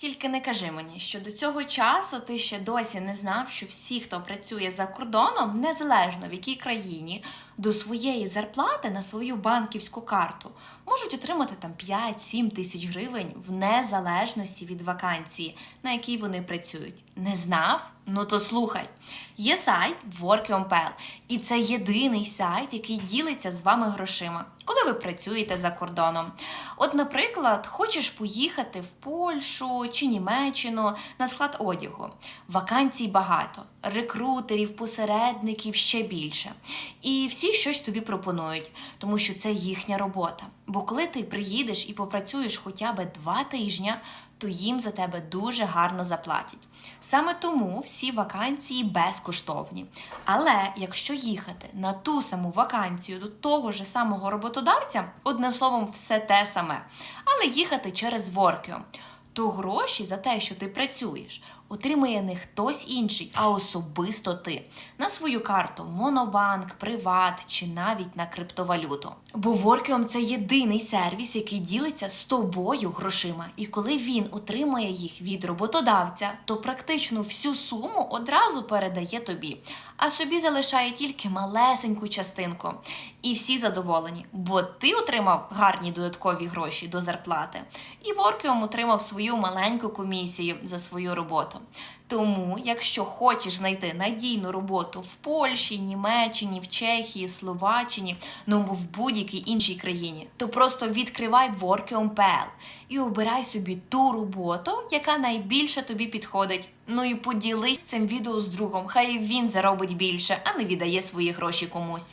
Тільки не кажи мені, що до цього часу ти ще досі не знав, що всі, хто працює за кордоном, незалежно в якій країні, до своєї зарплати на свою банківську карту можуть отримати там 5-7 тисяч гривень в незалежності від вакансії, на якій вони працюють. Не знав? Ну то слухай. Є сайт Workium.pl, і це єдиний сайт, який ділиться з вами грошима, коли ви працюєте за кордоном. От, наприклад, хочеш поїхати в Польщу чи Німеччину на склад одягу. Вакансій багато, рекрутерів, посередників ще більше. І всі щось тобі пропонують, тому що це їхня робота. Бо коли ти приїдеш і попрацюєш хоча б два тижні, то їм за тебе дуже гарно заплатять. Саме тому всі вакансії безкоштовні. Але якщо їхати на ту саму вакансію до того ж самого роботодавця, одним словом, все те саме, але їхати через Workio, то гроші за те, що ти працюєш, отримує не хтось інший, а особисто ти на свою карту Монобанк, Приват чи навіть на криптовалюту. Бо Workium – це єдиний сервіс, який ділиться з тобою грошима. І коли він отримує їх від роботодавця, то практично всю суму одразу передає тобі, а собі залишає тільки малесеньку частинку. І всі задоволені, бо ти отримав гарні додаткові гроші до зарплати, і Workium отримав свою маленьку комісію за свою роботу. Тому, якщо хочеш знайти надійну роботу в Польщі, Німеччині, в Чехії, Словаччині, ну в будь-якій іншій країні, то просто відкривай Workium.pl і обирай собі ту роботу, яка найбільше тобі підходить. Ну і поділись цим відео з другом, хай він заробить більше, а не віддає свої гроші комусь.